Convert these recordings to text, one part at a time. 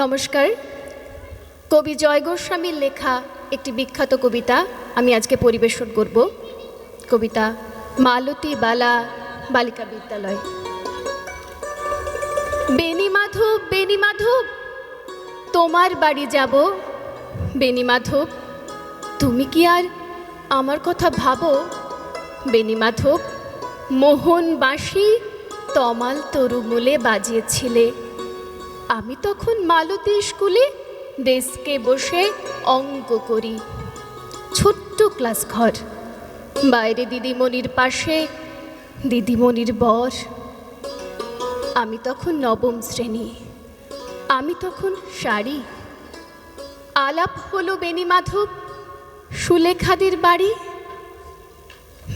নমস্কার। কবি জয় গোস্বামীর লেখা একটি বিখ্যাত কবিতা আমি আজকে পরিবেশন করব। কবিতা মালতী বালা, বালিকা বিদ্যালয়। বেনি মাধব বেনি মাধব, তোমার বাড়ি যাব। বেনি মাধব, তুমি কি আর আমার কথা ভাবো? বেনি মাধব মোহন বাঁশি তমাল তরুমূলে বাজিয়েছিলে। আমি তখন মালতী স্কুলে ডেস্কে বসে অঙ্ক করি। ছোট্ট ক্লাস ঘর। বাইরে দিদিমণির পাশে দিদিমণির বর। আমি তখন নবম শ্রেণি। আমি তখন শাড়ি। আলাপ হলো বেনি মাধব, সুলেখাদের বাড়ি।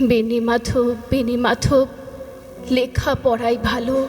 বেনি মাধব বেনি মাধব লেখা পড়াই ভালো।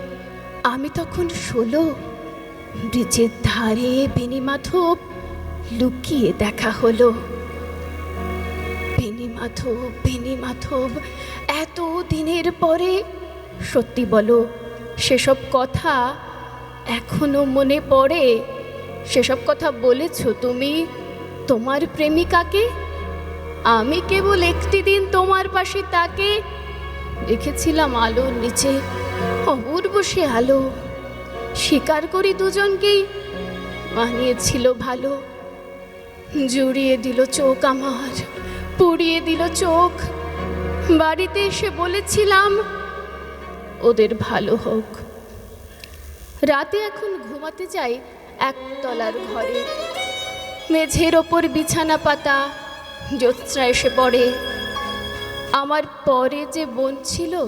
আমি তখন ষোলো। ব্রিজের ধারে বেনি মাধব লুকিয়ে দেখা হলো। বেনি মাধব বেনি মাধব এত দিনের পরে? সত্যি বলো, সেসব কথা এখনও মনে পড়ে? সেসব কথা বলেছ তুমি? তোমার প্রেমিকাকে? আমি কেবল একটি দিন তোমার পাশে তাকে রেখেছিলাম আলোর নিচে। অপূর্ব সে আলো। স্বীকার করি দুজনকেই মানিয়েছিল ভালো। জুড়িয়ে দিল চোখ আমার, পুড়িয়ে দিল চোখ। বাড়িতে এসে বলেছিলাম, ওদের ভালো হোক। রাতে এখন ঘুমাতে যাই একতলার ঘরে। মেঝের ওপর বিছানা পাতা জ্যোৎস্না এসে পড়ে। আমার পরে যে বোন ছিল